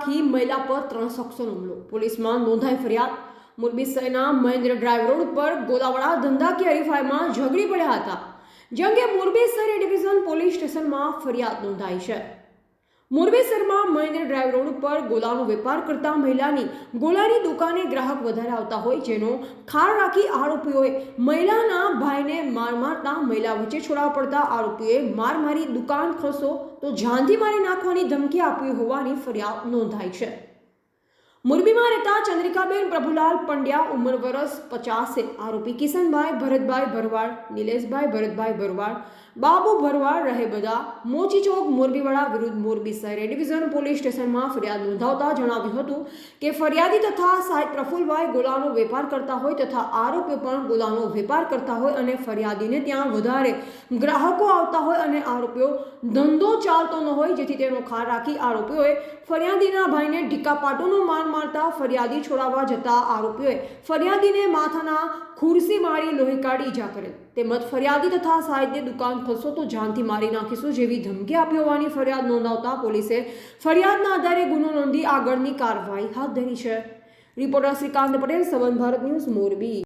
ત્રણ શખ્સોનો હુમલો. પોલીસમાં નોંધાઈ ફરિયાદ. મોરબી શહેરના મહેન્દ્ર ડ્રાઈવ રોડ ઉપર ગોલાવાડા ધંધાકીય હરીફાઈમાં ઝઘડી પડ્યા હતા. જે અંગે મોરબી શહેર ડિવિઝન પોલીસ સ્ટેશનમાં ફરિયાદ નોંધાઈ છે. મોરબી શહેરમાં મહેન્દ્ર ડ્રાઈવ રોડ ઉપર ગોલાનો વેપાર કરતા મહિલાની ગોલાની દુકાને ગ્રાહક વધારે આવતા હોય, જેનો ખાર રાખી આરોપીઓએ મહિલાના ભાઈને માર મારતા મહિલા વચ્ચે છોડાવ પડતા આરોપીઓએ માર મારી દુકાન ખસો તો જાનથી મારી નાખવાની ધમકી આપી હોવાની ફરિયાદ નોંધાઈ છે. મોરબીમાં રહેતા ચંદ્રિકાબેન પ્રભુલાલ પંડ્યા ઉંમર વરસ પચાસે આરોપી કિશનભાઈ ભરતભાઈ ભરવાડ, નિલેશભાઈ ભરતભાઈ ભરવાડ, બાબુ ભરવાડ રહે બધા મોચી ચોક મોરબીવાળા વિરુદ્ધ મોરબી શહેર ડિવિઝન પોલીસ સ્ટેશનમાં ફરિયાદ નોંધાવતા જણાવ્યું હતું કે ફરિયાદી તથા સાહેબ પ્રફુલભાઈ ગોલાનો વેપાર કરતા હોય તથા આરોપીઓ પણ ગોલાનો વેપાર કરતા હોય અને ફરિયાદીને ત્યાં વધારે ગ્રાહકો આવતા હોય અને આરોપીઓ ધંધો ચાલતો ન હોય જેથી તેનો ખાર રાખી આરોપીઓએ ફરિયાદીના ભાઈને ઢીકા પાટોનો મારતા ફરિયાદી છોડાવવા જતા આરોપીઓએ ફરિયાદીને માથાના ખુરશી મારી લોહી કાઢી ઈજા કરેલ. તેમજ ફરિયાદી તથા સાહિત્ય દુકાન ખસો તો જાનથી મારી નાખીશું જેવી ધમકી આપી હોવાની ફરિયાદ નોંધાવતા પોલીસે ફરિયાદના આધારે ગુનો નોંધી આગળની કાર્યવાહી હાથ ધરી છે. Reporter Shrikant Patel, Savan Bharat news, Morbi.